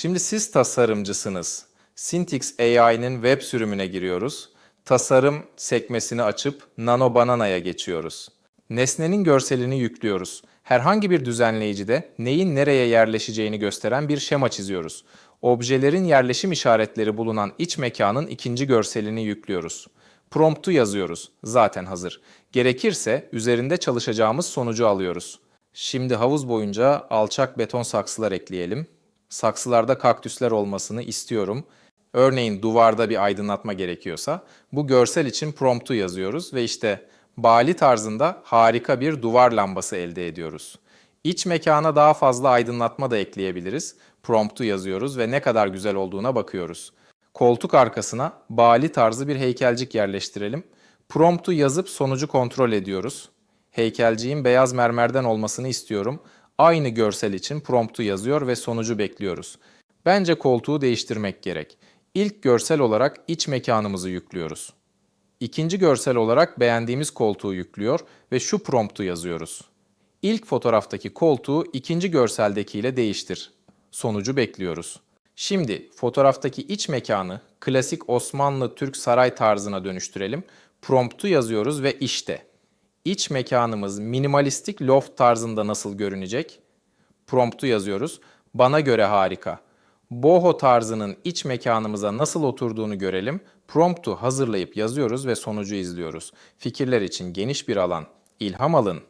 Şimdi siz tasarımcısınız. Syntix AI'nin web sürümüne giriyoruz. Tasarım sekmesini açıp Nano Banana'ya geçiyoruz. Nesnenin görselini yüklüyoruz. Herhangi bir düzenleyicide neyin nereye yerleşeceğini gösteren bir şema çiziyoruz. Objelerin yerleşim işaretleri bulunan iç mekanın ikinci görselini yüklüyoruz. Promptu yazıyoruz. Zaten hazır. Gerekirse üzerinde çalışacağımız sonucu alıyoruz. Şimdi havuz boyunca alçak beton saksılar ekleyelim. Saksılarda kaktüsler olmasını istiyorum. Örneğin duvarda bir aydınlatma gerekiyorsa bu görsel için promptu yazıyoruz ve işte Bali tarzında harika bir duvar lambası elde ediyoruz. İç mekana daha fazla aydınlatma da ekleyebiliriz. Promptu yazıyoruz ve ne kadar güzel olduğuna bakıyoruz. Koltuk arkasına Bali tarzı bir heykelcik yerleştirelim. Promptu yazıp sonucu kontrol ediyoruz. Heykelciğin beyaz mermerden olmasını istiyorum. Aynı görsel için promptu yazıyor ve sonucu bekliyoruz. Bence koltuğu değiştirmek gerek. İlk görsel olarak iç mekanımızı yüklüyoruz. İkinci görsel olarak beğendiğimiz koltuğu yüklüyor ve şu promptu yazıyoruz. İlk fotoğraftaki koltuğu ikinci görseldekiyle değiştir. Sonucu bekliyoruz. Şimdi fotoğraftaki iç mekanı klasik Osmanlı Türk saray tarzına dönüştürelim. Promptu yazıyoruz ve işte. İç mekanımız minimalistik loft tarzında nasıl görünecek? Promptu yazıyoruz. Bana göre harika. Boho tarzının iç mekanımıza nasıl oturduğunu görelim. Promptu hazırlayıp yazıyoruz ve sonucu izliyoruz. Fikirler için geniş bir alan. İlham alın.